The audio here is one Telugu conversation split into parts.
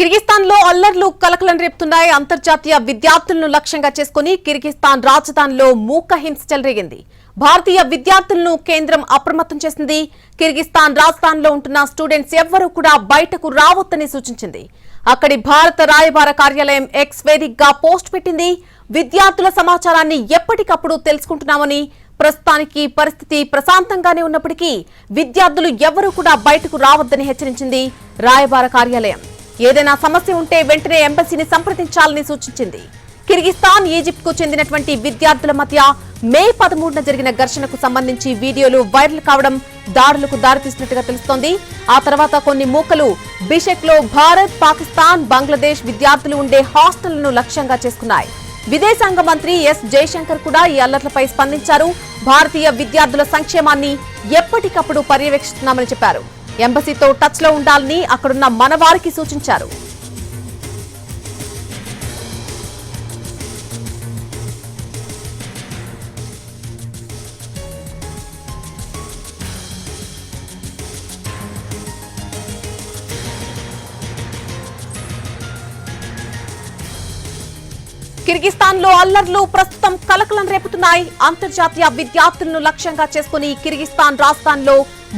కిర్గిస్తాన్లో అల్లర్లు కలకలం రేపుతున్నాయి. అంతర్జాతీయ విద్యార్థులను లక్ష్యంగా చేసుకుని కిర్గిస్తాన్ రాజధానిలో మూక హింస చెలరేగింది. భారతీయ విద్యార్థులను కేంద్రం అప్రమత్తం చేసింది. కిర్గిస్తాన్ రాజధానిలో ఉంటున్న స్టూడెంట్స్ ఎవ్వరూ కూడా బయటకు రావద్దని సూచించింది. అక్కడి భారత రాయబార కార్యాలయం ఎక్స్ వేదికగా పోస్ట్ పెట్టింది. విద్యార్థుల సమాచారాన్ని ఎప్పటికప్పుడు తెలుసుకుంటున్నామని ప్రస్తుతానికి పరిస్థితి ప్రశాంతంగానే ఉన్నప్పటికీ విద్యార్థులు ఎవరూ కూడా బయటకు రావద్దని హెచ్చరించింది రాయబార కార్యాలయం. ఏదైనా సమస్య ఉంటే వెంటనే ఎంబసీని సంప్రదించాలని సూచించింది. కిర్గిస్తాన్ ఈజిప్ట్కు చెందినటువంటి విద్యార్థుల మధ్య మే పదమూడున జరిగిన ఘర్షణకు సంబంధించి వీడియోలు వైరల్ కావడం దాడులకు దారితీసినట్టుగా తెలుస్తోంది. ఆ తర్వాత కొన్ని మూకలు బిషెక్లో భారత్ పాకిస్తాన్ బంగ్లాదేశ్ విద్యార్థులు ఉండే హాస్టళ్ళను లక్ష్యంగా చేసుకున్నాయి. విదేశాంగ మంత్రి ఎస్ జయశంకర్ కూడా ఈ అల్లర్లపై స్పందించారు. భారతీయ విద్యార్థుల సంక్షేమాన్ని ఎప్పటికప్పుడు పర్యవేక్షిస్తున్నామని చెప్పారు. ఎంబసీతో టచ్లో ఉండాలని అక్కడున్న మనవారికి సూచించారు. కిర్గిస్తాన్లో అల్లర్లు ప్రస్తుతం కలకలం రేపుతున్నాయి. అంతర్జాతీయ విద్యార్థులను లక్ష్యంగా చేసుకుని కిర్గిస్తాన్ రాజధానిలో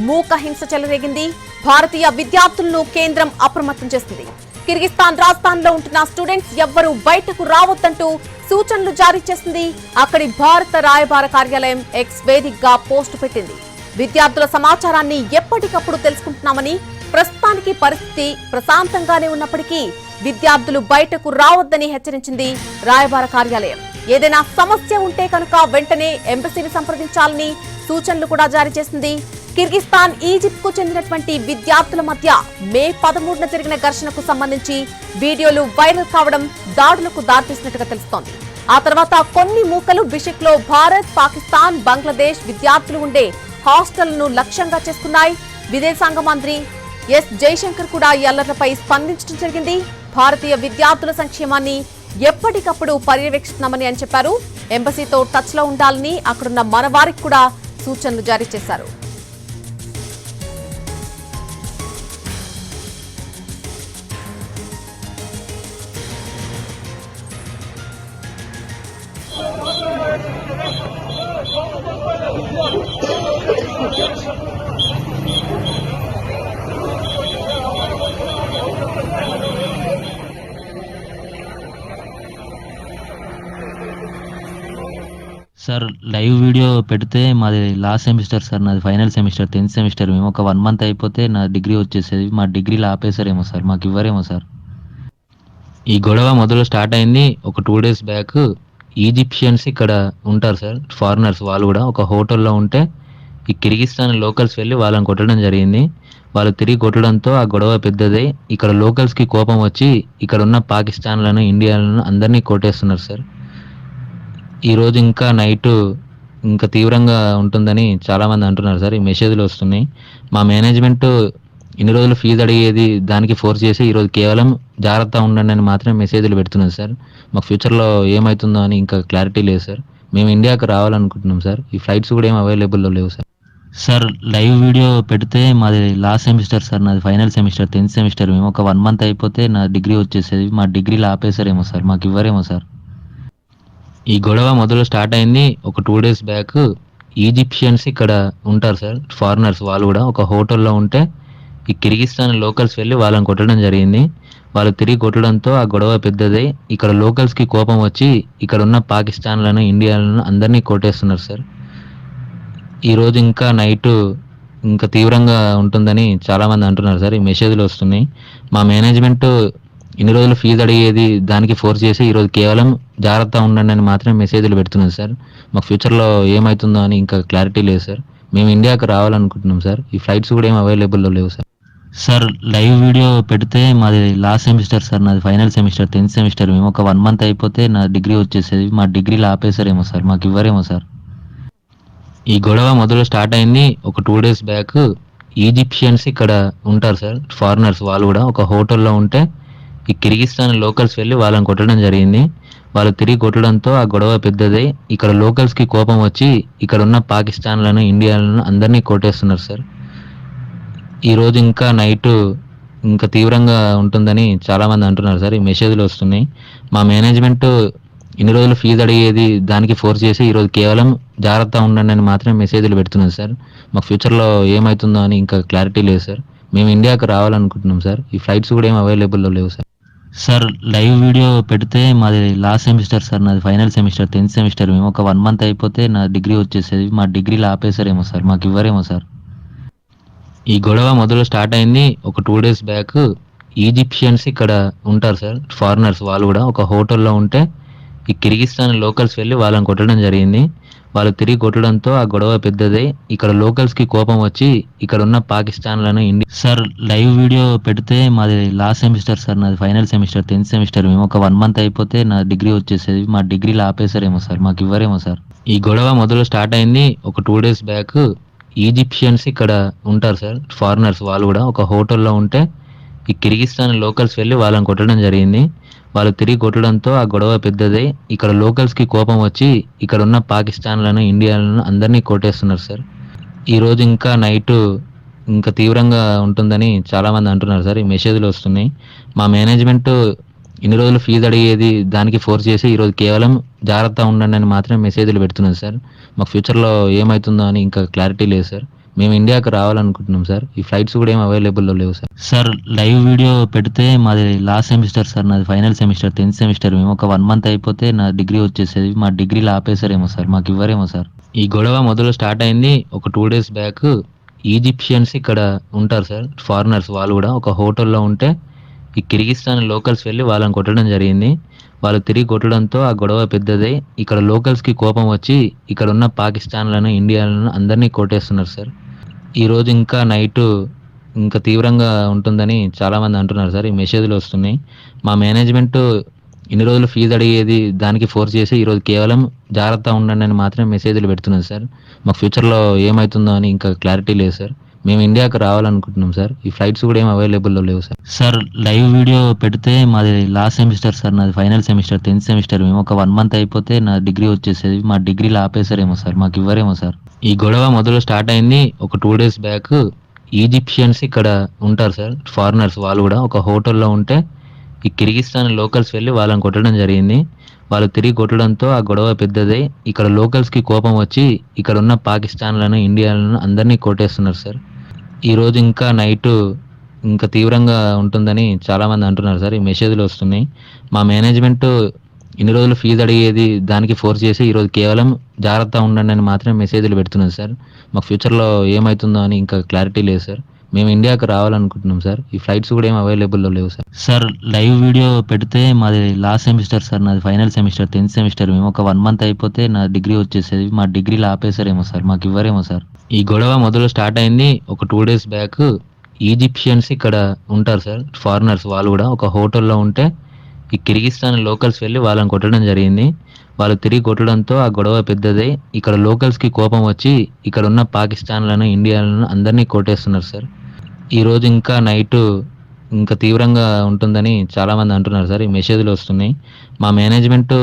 మూక హింస చెలరేగింది. భారతీయ విద్యార్థులను కేంద్రం అప్రమత్తం చేసింది. కిర్గిస్తాన్ రాజధానిలో ఉంటున్న స్టూడెంట్స్ ఎవ్వరూ బయటకు రావద్దంటూ సూచనలు జారీ చేసింది. అక్కడి భారత రాయబార కార్యాలయం ఎక్స్ వేదికగా పోస్టు పెట్టింది. విద్యార్థుల సమాచారాన్ని ఎప్పటికప్పుడు తెలుసుకుంటున్నామని ప్రస్తుతానికి పరిస్థితి ప్రశాంతంగానే ఉన్నప్పటికీ విద్యార్థులు బయటకు రావద్దని హెచ్చరించింది రాయబార కార్యాలయం. ఏదైనా సమస్య ఉంటే కనుక వెంటనే ఎంబసీని సంప్రదించాలని సూచనలు కూడా జారీ చేసింది. కిర్గిస్తాన్ ఈజిప్ట్కు చెందినటువంటి విద్యార్థుల మధ్య మే పదమూడున జరిగిన ఘర్షణకు సంబంధించి వీడియోలు వైరల్ కావడం దాడులకు దారితీసినట్టుగా తెలుస్తోంది. ఆ తర్వాత కొన్ని మూకలు బిషెక్లో భారత్ పాకిస్తాన్ బంగ్లాదేశ్ విద్యార్థులు ఉండే హాస్టళ్ళను లక్ష్యంగా చేసుకున్నాయి. విదేశాంగ మంత్రి ఎస్ జైశంకర్ కూడా ఈ అల్లర్లపై స్పందించడం జరిగింది. భారతీయ విద్యార్థుల సంక్షేమాన్ని ఎప్పటికప్పుడు పర్యవేక్షిస్తున్నామని అని చెప్పారు. ఎంబసీతో టచ్లో ఉండాలని అక్కడున్న మనవారికి కూడా సూచనలు జారీ చేశారు. సార్ లైవ్ వీడియో పెడితే మాది లాస్ట్ సెమిస్టర్ సార్ నాది ఫైనల్ సెమిస్టర్ టెన్త్ సెమిస్టర్. మేము ఒక వన్ మంత్ అయిపోతే నా డిగ్రీ వచ్చేసేది. మా డిగ్రీలో ఆపేసారేమో సార్ మాకు ఇవ్వరేమో సార్. ఈ గొడవ మొదలు స్టార్ట్ అయింది ఒక టూ డేస్ బ్యాక్. ఈజిప్షియన్స్ ఇక్కడ ఉంటారు సార్ ఫారినర్స్ వాళ్ళు కూడా. ఒక హోటల్లో ఉంటే ఈ కిర్గిస్తాన్ లోకల్స్ వెళ్ళి వాళ్ళని కొట్టడం జరిగింది. వాళ్ళు తిరిగి కొట్టడంతో ఆ గొడవ పెద్దదై. ఇక్కడ లోకల్స్కి కోపం వచ్చి ఇక్కడ ఉన్న పాకిస్తాన్లను ఇండియాలను అందరినీ కొట్టేస్తున్నారు సార్. ఈరోజు ఇంకా నైట్ ఇంకా తీవ్రంగా ఉంటుందని చాలామంది అంటున్నారు సార్. ఈ మెసేజ్లు వస్తున్నాయి. మా మేనేజ్మెంట్ ఇన్ని రోజులు ఫీజు అడిగేది దానికి ఫోర్స్ చేసి ఈరోజు కేవలం జాగ్రత్త ఉండండి అని మాత్రమే మెసేజ్లు పెడుతున్నారు సార్. మాకు ఫ్యూచర్లో ఏమవుతుందో అని ఇంకా క్లారిటీ లేదు సార్. మేము ఇండియాకి రావాలనుకుంటున్నాం సార్. ఈ ఫ్లైట్స్ కూడా ఏం అవైలబుల్లో లేవు సార్. సార్ లైవ్ వీడియో పెడితే మాది లాస్ట్ సెమిస్టర్ సార్ నాది ఫైనల్ సెమిస్టర్ టెన్త్ సెమిస్టర్. మేము ఒక వన్ మంత్ అయిపోతే నా డిగ్రీ వచ్చేసేది. మా డిగ్రీలో ఆపేసారేమో సార్. మాకు ఇవ్వరేమో సార్. ఈ గొడవ మొదలు స్టార్ట్ అయింది ఒక టూ డేస్ బ్యాక్. ఈజిప్షియన్స్ ఇక్కడ ఉంటారు సార్ ఫారినర్స్ వాళ్ళు కూడా. ఒక హోటల్లో ఉంటే ఈ కిర్గిస్తాన్ లోకల్స్ వెళ్ళి వాళ్ళని కొట్టడం జరిగింది. వాళ్ళు తిరిగి కొట్టడంతో ఆ గొడవ పెద్దదై ఇక్కడ లోకల్స్కి కోపం వచ్చి ఇక్కడ ఉన్న పాకిస్తాన్లను ఇండియాలను అందరినీ కొట్టేస్తున్నారు సార్. ఈరోజు ఇంకా నైట్ ఇంకా తీవ్రంగా ఉంటుందని చాలామంది అంటున్నారు సార్. ఈ మెసేజ్లు వస్తున్నాయి. మా మేనేజ్మెంట్ ఇన్ని రోజులు ఫీజు అడిగేది దానికి ఫోర్స్ చేసి ఈరోజు కేవలం జాగ్రత్త ఉండండి అని మాత్రమే మెసేజ్లు పెడుతున్నారు సార్. మాకు ఫ్యూచర్లో ఏమవుతుందో అని ఇంకా క్లారిటీ లేదు సార్. మేము ఇండియాకి రావాలనుకుంటున్నాం సార్. ఈ ఫ్లైట్స్ కూడా ఏం అవైలబుల్లో లేవు సార్. సార్ లైవ్ వీడియో పెడితే మాది లాస్ట్ సెమిస్టర్ సార్ నాది ఫైనల్ సెమిస్టర్ టెన్త్ సెమిస్టర్ మేము ఒక వన్ మంత్ అయిపోతే నా డిగ్రీ వచ్చేసేది. మా డిగ్రీలో ఆపేసారేమో సార్. మాకు ఇవ్వరేమో సార్. ఈ గొడవ మొదలు స్టార్ట్ అయింది ఒక టూ డేస్ బ్యాక్ ఈజిప్షియన్స్ ఇక్కడ ఉంటారు సార్. ఫారినర్స్ వాళ్ళు కూడా ఒక హోటల్లో ఉంటే ఈ కిర్గిస్తాన్ లోకల్స్ వెళ్ళి వాళ్ళని కొట్టడం జరిగింది. వాళ్ళు తిరిగి కొట్టడంతో ఆ గొడవ పెద్దదై ఇక్కడ లోకల్స్కి కోపం వచ్చి ఇక్కడ ఉన్న పాకిస్తాన్లను ఇండియాలను అందరినీ కొట్టేస్తున్నారు సార్. ఈరోజు ఇంకా నైట్ ఇంకా తీవ్రంగా ఉంటుందని చాలామంది అంటున్నారు సార్. ఈ మెసేజ్లు వస్తున్నాయి. మా మేనేజ్మెంట్ ఇన్ని రోజులు ఫీజు అడిగేది దానికి ఫోర్స్ చేసి ఈరోజు కేవలం జాగ్రత్త ఉండండి అని మాత్రమే మెసేజ్లు పెడుతున్నారు సార్. మాకు ఫ్యూచర్లో ఏమవుతుందో అని ఇంకా క్లారిటీ లేదు సార్. మేము ఇండియాకి రావాలనుకుంటున్నాం సార్. ఈ ఫ్లైట్స్ కూడా ఏం అవైలబుల్లో లేవు సార్. సార్ లైవ్ వీడియో పెడితే మాది లాస్ట్ సెమిస్టర్ సార్ నాది ఫైనల్ సెమిస్టర్ టెన్త్ సెమిస్టర్. మేము ఒక వన్ మంత్ అయిపోతే నా డిగ్రీ వచ్చేసేది. మా డిగ్రీలో ఆపేసారేమో సార్ మాకు ఇవ్వరేమో సార్. ఈ గొడవ మొదలు స్టార్ట్ అయింది ఒక టూ డేస్ బ్యాక్. ఈజిప్షియన్స్ ఇక్కడ ఉంటారు సార్ ఫారినర్స్ వాళ్ళు కూడా. ఒక హోటల్లో ఉంటే ఈ కిర్గిస్తాన్ లోకల్స్ వెళ్ళి వాళ్ళని కొట్టడం జరిగింది. వాళ్ళు తిరిగి కొట్టడంతో ఆ గొడవ పెద్దదై. ఇక్కడ లోకల్స్కి కోపం వచ్చి ఇక్కడ ఉన్న పాకిస్తాన్లను ఇండియా సార్ లైవ్ వీడియో పెడితే మాది లాస్ట్ సెమిస్టర్ సార్ నాది ఫైనల్ సెమిస్టర్ టెన్త్ సెమిస్టర్ మేము ఒక వన్ మంత్ అయిపోతే నా డిగ్రీ వచ్చేసేది. మా డిగ్రీలో ఆపేసారేమో సార్ మాకు ఇవ్వరేమో సార్. ఈ గొడవ మొదలు స్టార్ట్ అయింది ఒక టూ డేస్ బ్యాక్ ఈజిప్షియన్స్ ఇక్కడ ఉంటారు సార్ ఫారినర్స్ వాళ్ళు కూడా. ఒక హోటల్లో ఉంటే ఈ కిర్గిస్తాన్ లోకల్స్ వెళ్ళి వాళ్ళని కొట్టడం జరిగింది. వాళ్ళు తిరిగి కొట్టడంతో ఆ గొడవ పెద్దదై ఇక్కడ లోకల్స్కి కోపం వచ్చి ఇక్కడ ఉన్న పాకిస్తాన్లను ఇండియాలను అందరినీ కొట్టేస్తున్నారు సార్. ఈ రోజు ఇంకా నైట్ ఇంకా తీవ్రంగా ఉంటుందని చాలా మంది అంటున్నారు సార్. ఈ మెసేజ్లు వస్తున్నాయి. మా మేనేజ్మెంట్ ఇన్ని రోజులు ఫీజు అడిగేది దానికి ఫోర్స్ చేసి ఈరోజు కేవలం జాగ్రత్త ఉండండి అని మాత్రమే మెసేజ్లు పెడుతున్నారు సార్. మాకు ఫ్యూచర్లో ఏమవుతుందో అని ఇంకా క్లారిటీ లేదు సార్. మేము ఇండియాకి రావాలనుకుంటున్నాం సార్. ఈ ఫ్లైట్స్ కూడా ఏం అవైలబుల్లో లేవు సార్. సార్ లైవ్ వీడియో పెడితే మాది లాస్ట్ సెమిస్టర్ సార్ నాది ఫైనల్ సెమిస్టర్ టెన్త్ సెమిస్టర్ మేము. ఒక వన్ మంత్ అయిపోతే నా డిగ్రీ వచ్చేసేది. మా డిగ్రీలో ఆపేసారేమో సార్ మాకు ఇవ్వరేమో సార్. ఈ గొడవ మొదలు స్టార్ట్ అయింది ఒక టూ డేస్ బ్యాక్ ఈజిప్షియన్స్ ఇక్కడ ఉంటారు సార్ ఫారినర్స్ వాళ్ళు కూడా. ఒక హోటల్లో ఉంటే ఈ కిర్గిస్తాన్ లోకల్స్ వెళ్ళి వాళ్ళని కొట్టడం జరిగింది. వాళ్ళు తిరిగి కొట్టడంతో ఆ గొడవ పెద్దదై. ఇక్కడ లోకల్స్కి కోపం వచ్చి ఇక్కడ ఉన్న పాకిస్తాన్లను ఇండియాలను అందరినీ కొట్టేస్తున్నారు సార్. ఈరోజు ఇంకా నైట్ ఇంకా తీవ్రంగా ఉంటుందని చాలామంది అంటున్నారు సార్. ఈ మెసేజ్లు వస్తున్నాయి. మా మేనేజ్మెంట్ ఇన్ని రోజులు ఫీజు అడిగేది దానికి ఫోర్స్ చేసి ఈరోజు కేవలం జాగ్రత్త ఉండండి అని మాత్రమే మెసేజ్లు పెడుతున్నారు సార్. మాకు ఫ్యూచర్లో ఏమవుతుందో అని ఇంకా క్లారిటీ లేదు సార్. మేము ఇండియాకి రావాలనుకుంటున్నాం సార్. ఈ ఫ్లైట్స్ కూడా ఏం అవైలబుల్లో లేవు సార్. సార్ లైవ్ వీడియో పెడితే మాది లాస్ట్ సెమిస్టర్ సార్ నాది ఫైనల్ సెమిస్టర్ టెన్త్ సెమిస్టర్ మేము ఒక వన్ మంత్ అయిపోతే నా డిగ్రీ వచ్చేసేది. మా డిగ్రీలో ఆపేసారేమో సార్. మాకు ఇవ్వరేమో సార్. ఈ గొడవ మొదలు స్టార్ట్ అయింది ఒక టూ డేస్ బ్యాక్. ఈజిప్షియన్స్ ఇక్కడ ఉంటారు సార్ ఫారినర్స్ వాళ్ళు కూడా. ఒక హోటల్లో ఉంటే ఈ కిర్గిస్తాన్ లోకల్స్ వెళ్ళి వాళ్ళని కొట్టడం జరిగింది. వాళ్ళు తిరిగి కొట్టడంతో ఆ గొడవ పెద్దదై ఇక్కడ లోకల్స్కి కోపం వచ్చి ఇక్కడ ఉన్న పాకిస్తాన్లను ఇండియాలను అందరినీ కొట్టేస్తున్నారు సార్. ఈరోజు ఇంకా నైట్ ఇంకా తీవ్రంగా ఉంటుందని చాలామంది అంటున్నారు సార్. ఈ మెసేజ్లు వస్తున్నాయి. మా మేనేజ్మెంట్ ఇన్ని రోజులు ఫీజు అడిగేది దానికి ఫోర్స్ చేసి ఈరోజు కేవలం జాగ్రత్త ఉండండి అని మాత్రమే మెసేజ్లు పెడుతున్నారు సార్. మాకు ఫ్యూచర్లో ఏమవుతుందో అని ఇంకా క్లారిటీ లేదు సార్. మేము ఇండియాకి రావాలనుకుంటున్నాం సార్. ఈ ఫ్లైట్స్ కూడా ఏం అవైలబుల్లో లేవు సార్. సార్ లైవ్ వీడియో పెడితే మాది లాస్ట్ సెమిస్టర్ సార్ నాది ఫైనల్ సెమిస్టర్ టెన్త్ సెమిస్టర్ మేము ఒక వన్ మంత్ అయిపోతే నా డిగ్రీ వచ్చేసేది. మా డిగ్రీలో ఆపేసారేమో సార్. మాకు ఇవ్వరేమో సార్. ఈ గొడవ మొదలు స్టార్ట్ అయింది ఒక టూ డేస్ బ్యాక్ ఈజిప్షియన్స్ ఇక్కడ ఉంటారు సార్. ఫారినర్స్ వాళ్ళు కూడా ఒక హోటల్లో ఉంటే ఈ కిర్గిస్తాన్ లోకల్స్ వెళ్ళి వాళ్ళని కొట్టడం జరిగింది. వాళ్ళు తిరిగి కొట్టడంతో ఆ గొడవ పెద్దదై ఇక్కడ లోకల్స్కి కోపం వచ్చి ఇక్కడ ఉన్న పాకిస్తాన్లను ఇండియాలను అందరినీ కొట్టేస్తున్నారు సార్. ఈరోజు ఇంకా నైట్ ఇంకా తీవ్రంగా ఉంటుందని చాలామంది అంటున్నారు సార్. ఈ మెసేజ్లు వస్తున్నాయి. మా మేనేజ్మెంట్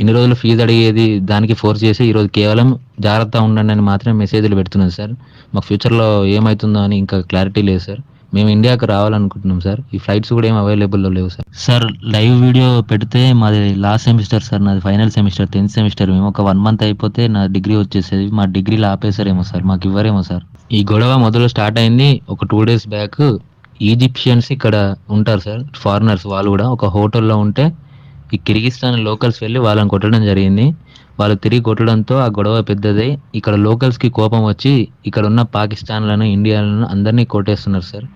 ఇన్ని రోజులు ఫీజు అడిగేది దానికి ఫోర్స్ చేసి ఈరోజు కేవలం జాగ్రత్త ఉండండి అని మాత్రమే మెసేజ్లు పెడుతున్నాను సార్. మాకు ఫ్యూచర్లో ఏమవుతుందో అని ఇంకా క్లారిటీ లేదు సార్. మేము ఇండియాకి రావాలనుకుంటున్నాం సార్. ఈ ఫ్లైట్స్ కూడా ఏం అవైలబుల్లో లేవు సార్. సార్ లైవ్ వీడియో పెడితే మాది లాస్ట్ సెమిస్టర్ సార్ నాది ఫైనల్ సెమిస్టర్ టెన్త్ సెమిస్టర్ మేము ఒక వన్ మంత్ అయిపోతే నా డిగ్రీ వచ్చేసేది. మా డిగ్రీలో ఆపేసారేమో సార్ మాకు ఇవ్వరేమో సార్. ఈ గొడవ మొదలు స్టార్ట్ అయింది ఒక టూ డేస్ బ్యాక్ ఈజిప్షియన్స్ ఇక్కడ ఉంటారు సార్ ఫారినర్స్ వాళ్ళు కూడా. ఒక హోటల్లో ఉంటే ఈ కిర్గిస్తాన్ లోకల్స్ వెళ్ళి వాళ్ళని కొట్టడం జరిగింది. వాళ్ళు తిరిగి కొట్టడంతో ఆ గొడవ పెద్దదై ఇక్కడ లోకల్స్కి కోపం వచ్చి ఇక్కడ ఉన్న పాకిస్తాన్లను ఇండియాలను అందరినీ కొట్టేస్తున్నారు సార్.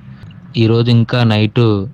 ఈరోజు ఇంకా నైట్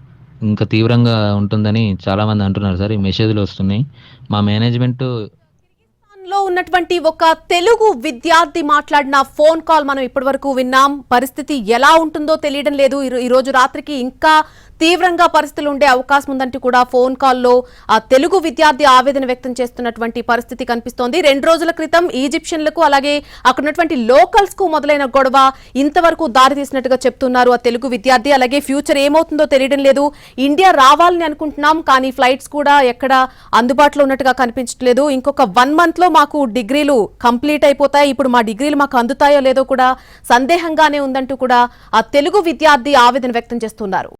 ఇంకా తీవ్రంగా ఉంటుందని చాలా మంది అంటున్నారు సార్. ఈ మెసేజ్లు వస్తున్నాయి. మా మేనేజ్మెంట్లో ఉన్నటువంటి ఒక తెలుగు విద్యార్థి మాట్లాడిన ఫోన్ కాల్ మనం ఇప్పటివరకు విన్నాం. పరిస్థితి ఎలా ఉంటుందో తెలియడం లేదు. ఈ రోజు రాత్రికి ఇంకా తీవ్రంగా పరిస్థితులు ఉండే అవకాశం ఉందంటూ కూడా ఫోన్ కాల్లో ఆ తెలుగు విద్యార్థి ఆవేదన వ్యక్తం చేస్తున్నటువంటి పరిస్థితి కనిపిస్తోంది. రెండు రోజుల క్రితం ఈజిప్షియన్లకు అలాగే అక్కడ ఉన్నటువంటి లోకల్స్కు మొదలైన గొడవ ఇంతవరకు దారి తీసినట్టుగా చెప్తున్నారు ఆ తెలుగు విద్యార్థి. అలాగే ఫ్యూచర్ ఏమవుతుందో తెలియడం లేదు. ఇండియా రావాలని అనుకుంటున్నాం కానీ ఫ్లైట్స్ కూడా ఎక్కడ అందుబాటులో ఉన్నట్టుగా కనిపించట్లేదు. ఇంకొక వన్ మంత్లో మాకు డిగ్రీలు కంప్లీట్ అయిపోతాయి. ఇప్పుడు మా డిగ్రీలు మాకు అందుతాయో లేదో కూడా సందేహంగానే ఉందంటూ కూడా ఆ తెలుగు విద్యార్థి ఆవేదన వ్యక్తం చేస్తున్నారు.